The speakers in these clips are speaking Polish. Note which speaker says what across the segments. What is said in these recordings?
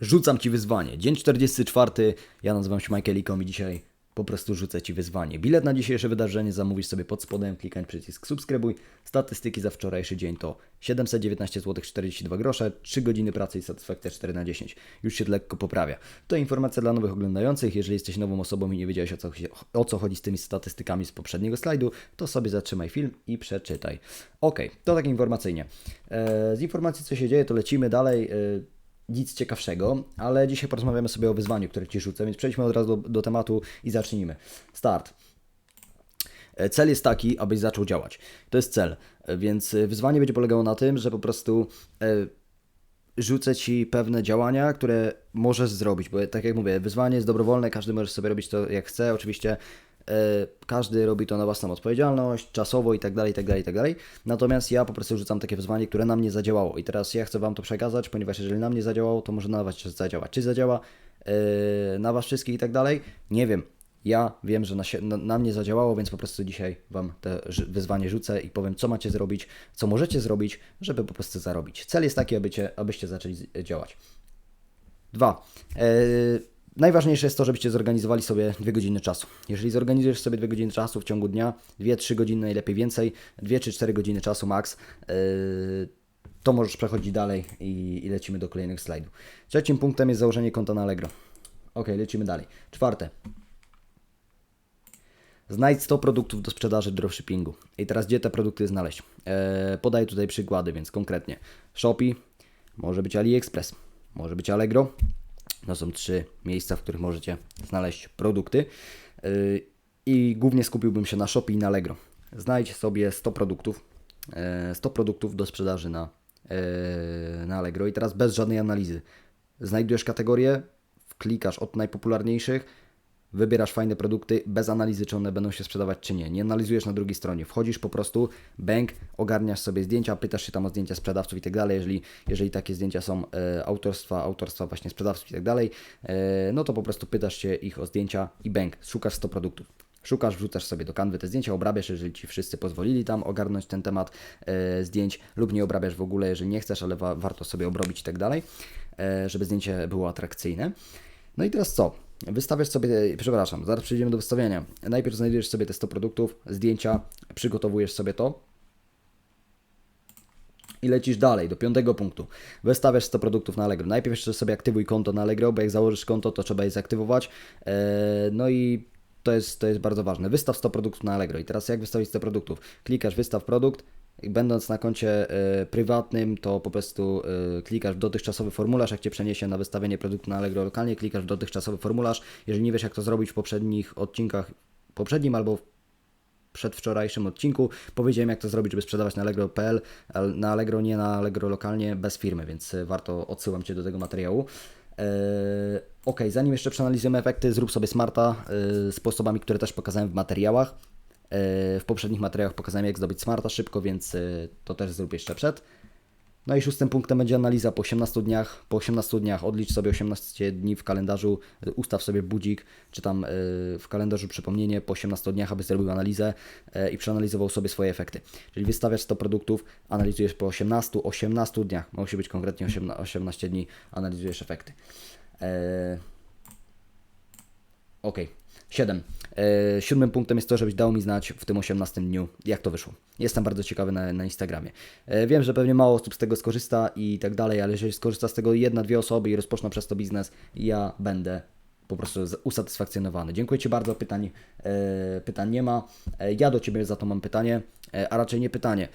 Speaker 1: Rzucam Ci wyzwanie. Dzień 44. Ja nazywam się Michael Ikom i dzisiaj po prostu rzucę Ci wyzwanie. Bilet na dzisiejsze wydarzenie zamówisz sobie pod spodem, klikając przycisk subskrybuj. Statystyki za wczorajszy dzień to 719 zł 42 grosze, 3 godziny pracy i satysfakcja 4 na 10. Już się lekko poprawia. To informacja dla nowych oglądających. Jeżeli jesteś nową osobą i nie wiedziałeś o co, o co chodzi z tymi statystykami z poprzedniego slajdu, to sobie zatrzymaj film i przeczytaj. Ok, to tak informacyjnie. E, z informacji co się dzieje, to lecimy dalej. Nic ciekawszego, ale dzisiaj porozmawiamy sobie o wyzwaniu, które Ci rzucę, więc przejdźmy od razu do, do tematu i zacznijmy. Start. Cel jest taki, abyś zaczął działać. To jest cel, więc wyzwanie będzie polegało na tym, że po prostu e, rzucę Ci pewne działania, które możesz zrobić, bo tak jak mówię, wyzwanie jest dobrowolne, każdy może sobie robić to jak chce, oczywiście każdy robi to na własną odpowiedzialność, czasowo i tak dalej, i tak dalej, i tak dalej. Natomiast ja po prostu rzucam takie wyzwanie, które na mnie zadziałało i teraz ja chcę Wam to przekazać, ponieważ jeżeli na mnie zadziałało, to może na Was zadziałać. Czy zadziała e, na Was wszystkich i tak dalej? Nie wiem. Ja wiem, że na, sie- na, na mnie zadziałało, więc po prostu dzisiaj Wam ży- wyzwanie rzucę i powiem, co macie zrobić, co możecie zrobić, żeby po prostu zarobić. Cel jest taki, abycie, abyście zaczęli działać. Dwa. E, najważniejsze jest to, żebyście zorganizowali sobie dwie godziny czasu. Jeżeli zorganizujesz sobie dwie godziny czasu w ciągu dnia, dwie, trzy godziny, najlepiej więcej, dwie czy cztery godziny czasu max, e, to możesz przechodzić dalej i, i lecimy do kolejnych slajdów. Trzecim punktem jest założenie konta na Allegro. Ok, lecimy dalej. Czwarte. Znajdź 100 produktów do sprzedaży w dropshippingu. I teraz gdzie te produkty znaleźć? Eee, podaję tutaj przykłady, więc konkretnie. Shopee, może być AliExpress, może być Allegro. To są trzy miejsca, w których możecie znaleźć produkty. Eee, I głównie skupiłbym się na Shopee i na Allegro. Znajdź sobie 100 produktów, eee, 100 produktów do sprzedaży na, eee, na Allegro i teraz bez żadnej analizy. Znajdujesz kategorię, klikasz od najpopularniejszych, wybierasz fajne produkty bez analizy, czy one będą się sprzedawać, czy nie. Nie analizujesz na drugiej stronie. Wchodzisz po prostu, bank, ogarniasz sobie zdjęcia, pytasz się tam o zdjęcia sprzedawców i tak dalej. Jeżeli, takie zdjęcia są e, autorstwa, autorstwa właśnie sprzedawców i tak dalej, e, no to po prostu pytasz się ich o zdjęcia i bank, szukasz 100 produktów. Szukasz, wrzucasz sobie do kanwy te zdjęcia, obrabiasz, jeżeli Ci wszyscy pozwolili tam ogarnąć ten temat e, zdjęć, lub nie obrabiasz w ogóle, jeżeli nie chcesz, ale wa- warto sobie obrobić i tak dalej, e, żeby zdjęcie było atrakcyjne. No i teraz co? Wystawiasz sobie, przepraszam, zaraz przejdziemy do wystawiania. Najpierw znajdujesz sobie te 100 produktów, zdjęcia, przygotowujesz sobie to i lecisz dalej, do piątego punktu. Wystawiasz 100 produktów na Allegro. Najpierw jeszcze sobie aktywuj konto na Allegro, bo jak założysz konto, to trzeba je zaktywować. Eee, no i to jest, to jest bardzo ważne. Wystaw 100 produktów na Allegro. I teraz jak wystawić 100 produktów? Klikasz wystaw produkt, będąc na koncie e, prywatnym, to po prostu e, klikasz w dotychczasowy formularz, jak Cię przeniesie na wystawienie produktu na Allegro lokalnie, klikasz w dotychczasowy formularz. Jeżeli nie wiesz, jak to zrobić w poprzednich odcinkach, poprzednim albo w przedwczorajszym odcinku powiedziałem, jak to zrobić, żeby sprzedawać na Allegro.pl, na Allegro, nie na Allegro lokalnie, bez firmy, więc e, warto, odsyłam Cię do tego materiału. Eee, ok, zanim jeszcze przeanalizujemy efekty, zrób sobie smarta e, sposobami, które też pokazałem w materiałach. E, w poprzednich materiałach pokazałem, jak zdobyć smarta szybko, więc e, to też zrób jeszcze przed. No i szóstym punktem będzie analiza po 18 dniach. Po 18 dniach odlicz sobie 18 dni w kalendarzu, y, ustaw sobie budzik, czy tam y, w kalendarzu przypomnienie po 18 dniach, aby zrobił analizę i przeanalizował sobie swoje efekty. Czyli wystawiasz 100 produktów, analizujesz po 18, 18 dniach, musi być konkretnie 18, 18 dni, analizujesz efekty. E, Ok. 7. E, siódmym punktem jest to, żebyś dał mi znać w tym 18 dniu, jak to wyszło. Jestem bardzo ciekawy na, na Instagramie. E, wiem, że pewnie mało osób z tego skorzysta i tak dalej, ale jeżeli skorzysta z tego jedna, dwie osoby i rozpoczną przez to biznes, ja będę po prostu usatysfakcjonowany. Dziękuję Ci bardzo. Pytań, e, pytań nie ma. Ja do Ciebie za to mam pytanie, a raczej nie pytanie.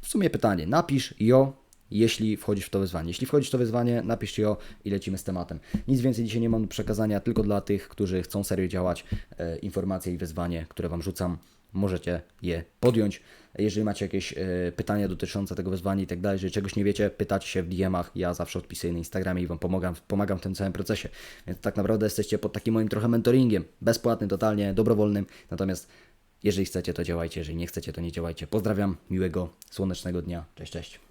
Speaker 1: W sumie pytanie. Napisz jo, jeśli wchodzisz w to wyzwanie. Jeśli wchodzisz w to wyzwanie, napisz jo i lecimy z tematem. Nic więcej dzisiaj nie mam do przekazania, tylko dla tych, którzy chcą serio działać. E, informacje i wyzwanie, które Wam rzucam, możecie je podjąć. Jeżeli macie jakieś e, pytania dotyczące tego wyzwania i tak dalej, jeżeli czegoś nie wiecie, pytacie się w DM-ach, ja zawsze odpisuję na Instagramie i Wam pomagam, pomagam w tym całym procesie. Więc tak naprawdę jesteście pod takim moim trochę mentoringiem, bezpłatnym, totalnie, dobrowolnym. Natomiast jeżeli chcecie, to działajcie, jeżeli nie chcecie, to nie działajcie. Pozdrawiam, miłego, słonecznego dnia. Cześć, cześć.